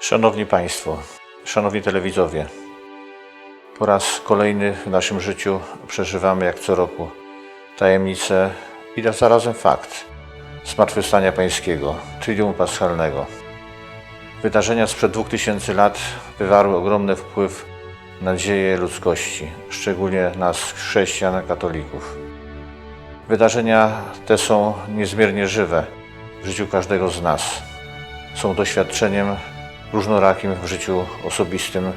Szanowni Państwo, Szanowni Telewidzowie, po raz kolejny w naszym życiu przeżywamy jak co roku tajemnicę i zarazem fakt Zmartwychwstania Pańskiego, Triduum Paschalnego. Wydarzenia sprzed 2000 lat wywarły ogromny wpływ na dzieje ludzkości, szczególnie nas, chrześcijan, katolików. Wydarzenia te są niezmiernie żywe w życiu każdego z nas. Są doświadczeniem różnorakim w życiu osobistym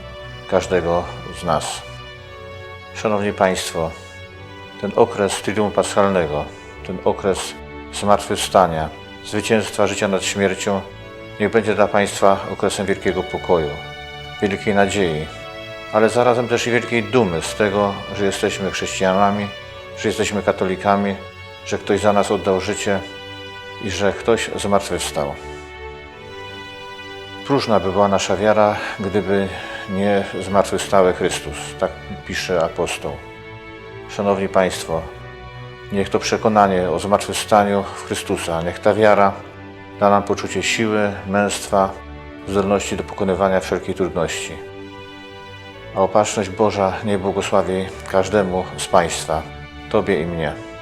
każdego z nas. Szanowni Państwo, ten okres Triduum Paschalnego, ten okres zmartwychwstania, zwycięstwa życia nad śmiercią, niech będzie dla Państwa okresem wielkiego pokoju, wielkiej nadziei, ale zarazem też i wielkiej dumy z tego, że jesteśmy chrześcijanami, że jesteśmy katolikami, że ktoś za nas oddał życie i że ktoś zmartwychwstał. Próżna by była nasza wiara, gdyby nie zmartwychwstały Chrystus. Tak pisze apostoł. Szanowni Państwo, niech to przekonanie o zmartwychwstaniu w Chrystusa, niech ta wiara da nam poczucie siły, męstwa, zdolności do pokonywania wszelkich trudności. A opatrzność Boża niech błogosławi każdemu z Państwa, Tobie i mnie.